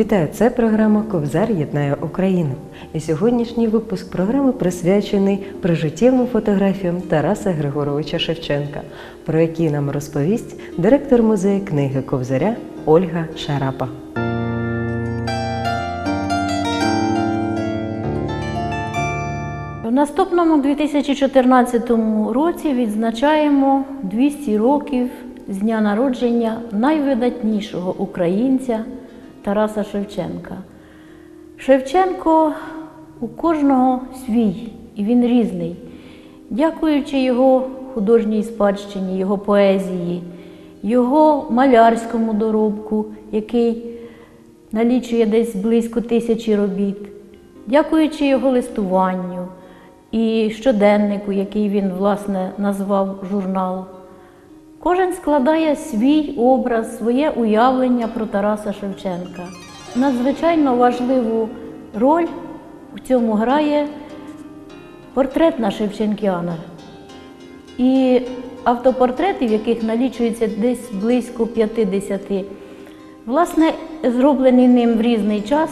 Вітаю! Це програма Ковзар єднає Україну. І сьогоднішній випуск програми присвячений прожиттєвим фотографіям Тараса Григоровича Шевченка, про які нам розповість директор музею книги Ковзаря Ольга Шарапа. В наступному 2014 році відзначаємо 200 років з дня народження найвидатнішого українця Тараса Шевченка. Шевченко у кожного свій, і він різний. Дякуючи його художній спадщині, його поезії, його малярському доробку, який налічує десь близько тисячі робіт, дякуючи його листуванню і щоденнику, який він, власне, назвав журнал. Кожен складає свій образ, своє уявлення про Тараса Шевченка. Надзвичайно важливу роль у цьому грає портретна Шевченкіана. І автопортретів, яких налічується десь близько 50, власне, зроблені ним в різний час,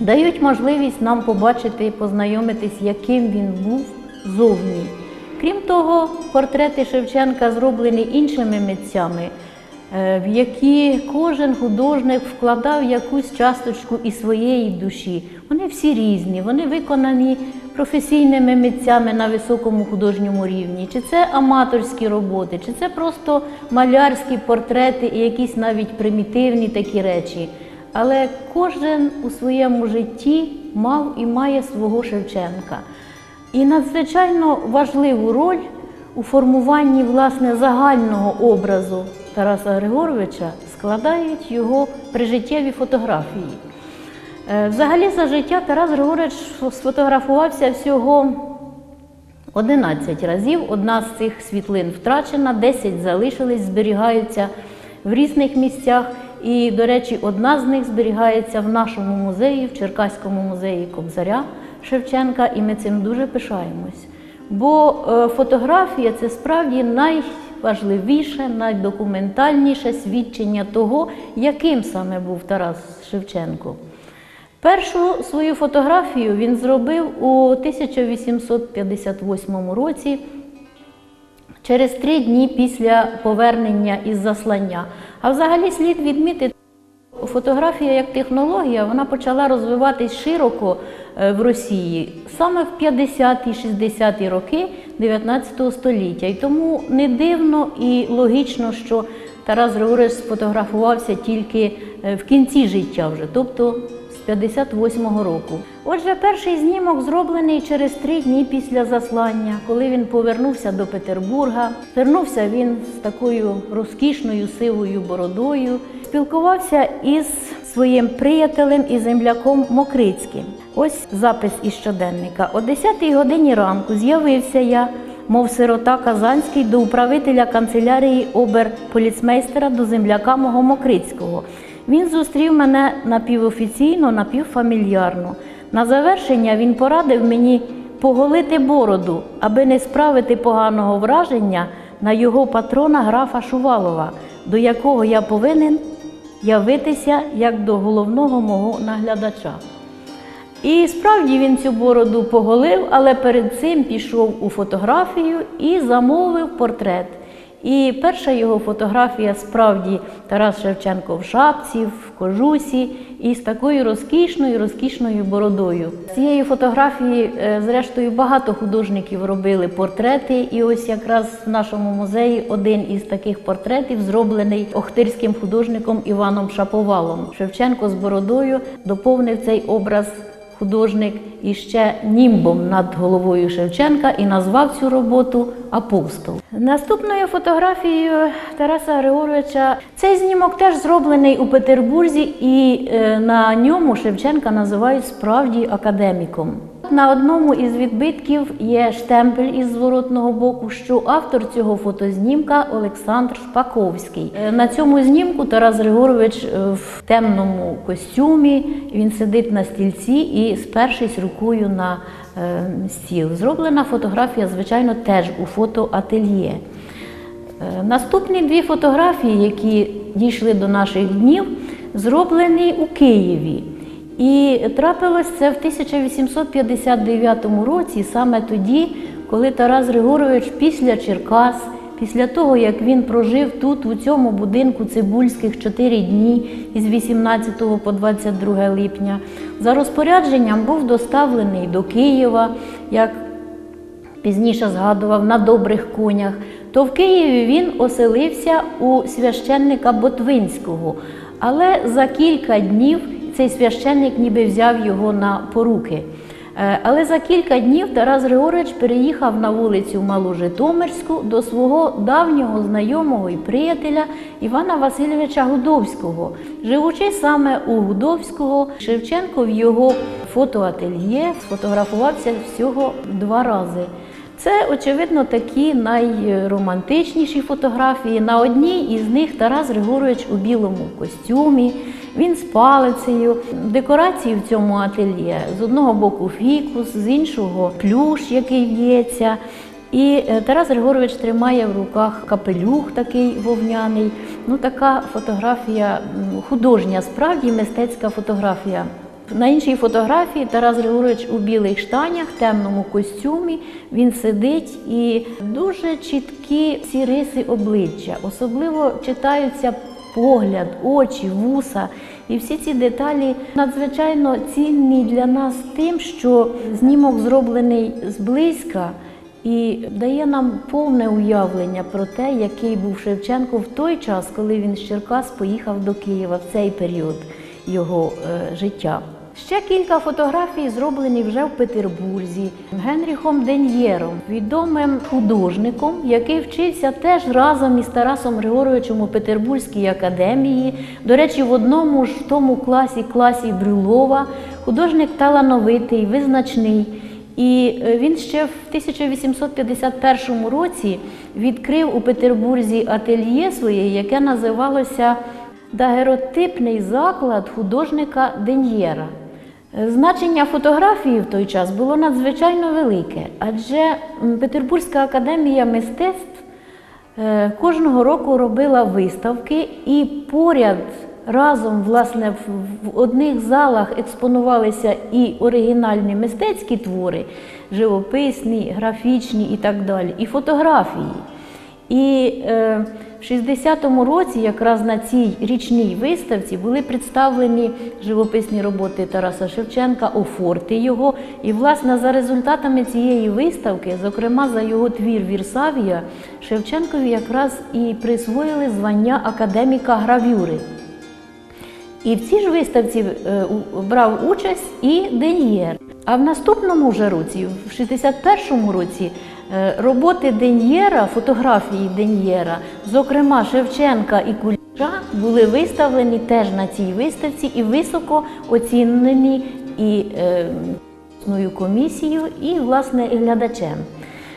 дають можливість нам побачити і познайомитись, яким він був зовні. Крім того, портрети Шевченка зроблені іншими митцями, е, в які кожен художник вкладав якусь часточку із своєї душі. Вони всі різні, вони виконані професійними митцями на високому художньому рівні. Чи це аматорські роботи, чи це просто малярські портрети і якісь навіть примітивні такі речі. Але кожен у своєму житті мав і має свого Шевченка. І надзвичайно важливу роль у формуванні власне загального образу Тараса Григоровича складають його прижиттєві фотографії. Е, Взагалі за життя Тарас Григорович сфотографувався всього 11 разів. Одна з цих світлин втрачена, 10 залишились, зберігаються в різних місцях. І, до речі, одна з них зберігається в нашому музеї, в Черкаському музеї Кобзаря Шевченка, і ми цим дуже пишаємось. Бо е, фотографія це справді найважливіше, найдокументальніше свідчення того, яким саме був Тарас Шевченко. Першу свою фотографію він зробив у 1858 році, через три дні після повернення із заслання. А взагалі слід відмітити, фотографія як технологія вона почала розвиватись широко в Росії саме в 50-60-ті роки 19 століття. І тому не дивно і логічно, що Тарас Григорович сфотографувався тільки е, в кінці життя вже, тобто з 58-го року. Отже, перший знімок зроблений через три дні після заслання, коли він повернувся до Петербурга. Вернувся він з такою розкішною сивою бородою, спілкувався із своїм приятелем і земляком Мокрицьким. Ось запис із щоденника. О 10-й годині ранку з'явився я, мов сирота Казанський, до управителя канцелярії оберполіцмейстера до земляка мого Мокрицького. Він зустрів мене напівофіційно, напівфамільярно. На завершення він порадив мені поголити бороду, аби не справити поганого враження на його патрона графа Шувалова, до якого я повинен явитися як до головного мого наглядача. І справді він цю бороду поголив, але перед цим пішов у фотографію і замовив портрет. І перша його фотографія справді Тарас Шевченко в шапці, в кожусі і з такою розкішною, розкішною бородою. З цієї фотографії, е, зрештою, багато художників робили портрети. І ось якраз в нашому музеї один із таких портретів зроблений охтирським художником Іваном Шаповалом. Шевченко з бородою доповнив цей образ художник іще німбом над головою Шевченка і назвав цю роботу Апостол. Наступною фотографією Тараса Григоровича цей знімок теж зроблений у Петербурзі, і е, на ньому Шевченка називають справді академіком. На одному із відбитків є штемпель із зворотного боку, що автор цього фотознімка Олександр Шпаковський. Е, На цьому знімку Тарас Григорович е, в темному костюмі. Він сидить на стільці і спершись рукою на е, стіл. Зроблена фотографія, звичайно, теж у фотоательє. Наступні дві фотографії, які дійшли до наших днів, зроблений у Києві. І трапилось це в 1859 році, саме тоді, коли Тарас Григорович після Черкас, після того, як він прожив тут, у цьому будинку Цибульських 4 дні із 18 по 22 липня, за розпорядженням був доставлений до Києва, як пізніше згадував, на добрих конях, то в Києві він оселився у священника Ботвинського. Але за кілька днів цей священник ніби взяв його на поруки. Е, Але за кілька днів Тарас Григорович переїхав на вулицю Малу Житомирську до свого давнього знайомого і приятеля Івана Васильовича Гудовського. Живучи саме у Гудовського, Шевченко в його фотоательє сфотографувався всього два рази. Це, очевидно, такі найромантичніші фотографії. На одній із них Тарас Григорович у білому костюмі, він з палицею. Декорації в цьому ательє з одного боку фікус, з іншого плюш, який в'ється. І е, Тарас Григорович тримає в руках капелюх такий вовняний. Ну, така фотографія художня, справді мистецька фотографія. На іншій фотографії Тарас Григорович у білих штанях, темному костюмі. Він сидить і дуже чіткі ці риси обличчя. Особливо читаються погляд, очі, вуса. І всі ці деталі надзвичайно цінні для нас тим, що знімок зроблений зблизька і дає нам повне уявлення про те, який був Шевченко в той час, коли він з Черкас поїхав до Києва в цей період його е, життя. Ще кілька фотографій зроблені вже в Петербурзі Генріхом Ден'єром, відомим художником, який вчився теж разом із Тарасом Григоровичем у Петербурзькій академії. До речі, в одному ж тому класі, класі Брюлова, художник талановитий, визначний. І е, він ще в 1851 році відкрив у Петербурзі ательє своє, яке називалося Дагеротипний заклад художника Ден'єра. Значення фотографії в той час було надзвичайно велике, адже Петербурзька академія мистецтв е, кожного року робила виставки і поряд разом власне в одних залах експонувалися і оригінальні мистецькі твори, живописні, графічні і так далі, і фотографії. І е, в 60-му році, якраз на цій річній виставці, були представлені живописні роботи Тараса Шевченка, офорти його. І, власне, за результатами цієї виставки, зокрема за його твір Вірсавія, Шевченкові якраз і присвоїли звання академіка гравюри. І в цій ж виставці е, брав участь і Ден'єр. А в наступному вже році, в 61-му році, роботи Ден'єра, фотографії Ден'єра, зокрема Шевченка і Куліша, були виставлені теж на цій виставці і високо оцінені і е, комісією і, власне, глядачем.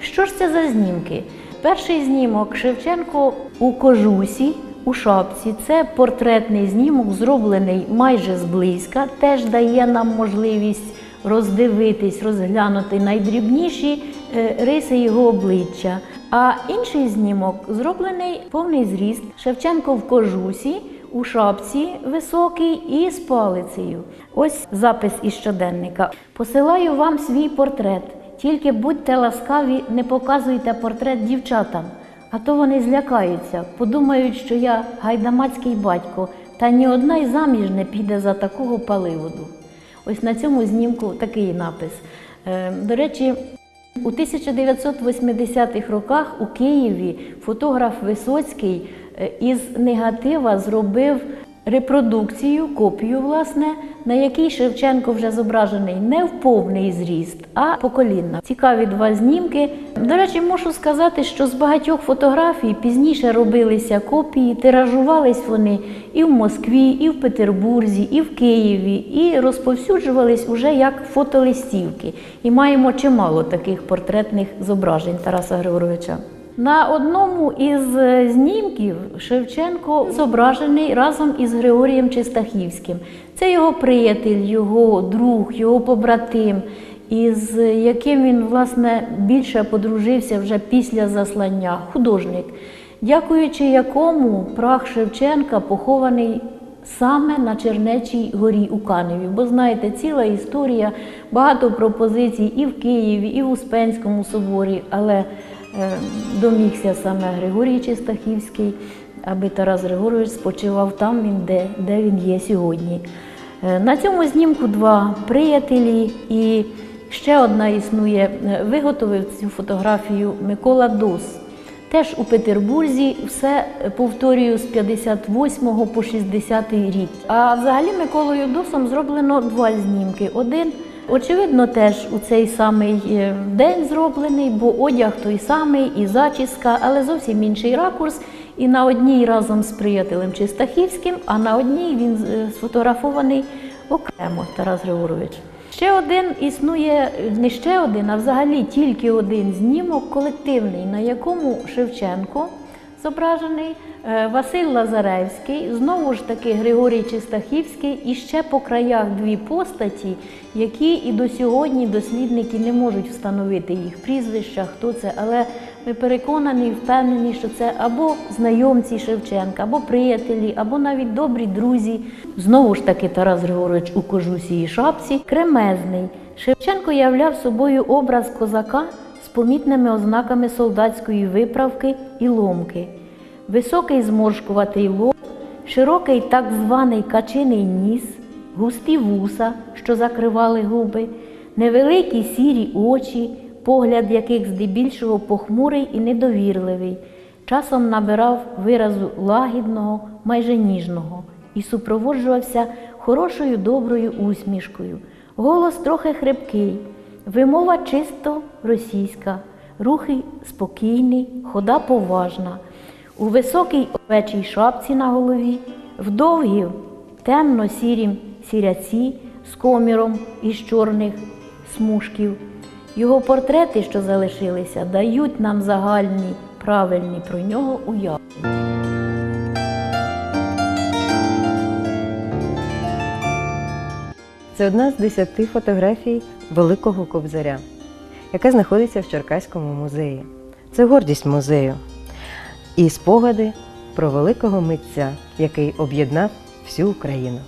Що ж це за знімки? Перший знімок Шевченко у кожусі, у шапці. Це портретний знімок, зроблений майже зблизька, теж дає нам можливість роздивитись, розглянути найдрібніші е, риси його обличчя. А інший знімок зроблений повний зріст. Шевченко в кожусі, у шапці високій і з палицею. Ось запис із щоденника. Посилаю вам свій портрет. Тільки будьте ласкаві, не показуйте портрет дівчатам, а то вони злякаються, подумають, що я гайдамацький батько, та ні одна й заміж не піде за такого паливоду. Ось на цьому знімку такий напис. Е, До речі, у 1980-х роках у Києві фотограф Висоцький е, із негатива зробив репродукцію, копію, власне, на якій Шевченко вже зображений не в повний зріст, а по колінна. Цікаві два знімки. До речі, можу сказати, що з багатьох фотографій пізніше робилися копії, тиражувались вони і в Москві, і в Петербурзі, і в Києві, і розповсюджувались уже як фотолистівки. І маємо чимало таких портретних зображень Тараса Григоровича. На одному із е, знімків Шевченко зображений разом із Григорієм Чистахівським. Це його приятель, його друг, його побратим, із яким він власне більше подружився вже після заслання, художник, дякуючи якому прах Шевченка похований саме на Чернечій горі у Каневі. Бо знаєте, ціла історія, багато пропозицій і в Києві, і в Успенському соборі, але е, домігся саме Григорій Чистахівський, аби Тарас Григорович спочивав там, він, де, де він є сьогодні. Е, На цьому знімку два приятелі і ще одна існує. Е, Виготовив цю фотографію Микола Дос. Теж у Петербурзі все е, повторюю з 58 по 60 рік. А взагалі Миколою Досом зроблено два знімки. Один, очевидно, теж у цей самий е, день зроблений, бо одяг той самий, і зачіска, але зовсім інший ракурс. І на одній разом з приятелем Чистахівським, а на одній він е, сфотографований окремо Тарас Григорович. Ще один існує не ще один, а взагалі тільки один знімок колективний, на якому Шевченко зображений, е, Василь Лазаревський, знову ж таки Григорій Чистахівський, і ще по краях дві постаті, які і до сьогодні дослідники не можуть встановити їх прізвища, хто це, але ми переконані, впевнені, що це або знайомці Шевченка, або приятелі, або навіть добрі друзі. Знову ж таки, Тарас Григорович у кожусі і шапці, кремезний. Шевченко являв собою образ козака з помітними ознаками солдатської виправки і ломки. Високий зморшкуватий лоб, широкий так званий качиний ніс, густі вуса, що закривали губи, невеликі сірі очі, погляд яких здебільшого похмурий і недовірливий, часом набирав виразу лагідного, майже ніжного, і супроводжувався хорошою доброю усмішкою. Голос трохи хрипкий, вимова чисто російська, рухи спокійний, хода поважна. У високій овечій шапці на голові, в довгій темно-сірім сіряці з коміром із чорних смужків. Його портрети, що залишилися, дають нам загальні, правильні про нього уявлення. Це одна з десяти фотографій Великого Кобзаря, яка знаходиться в Черкаському музеї. Це гордість музею і спогади про великого митця, який об'єднав всю Україну.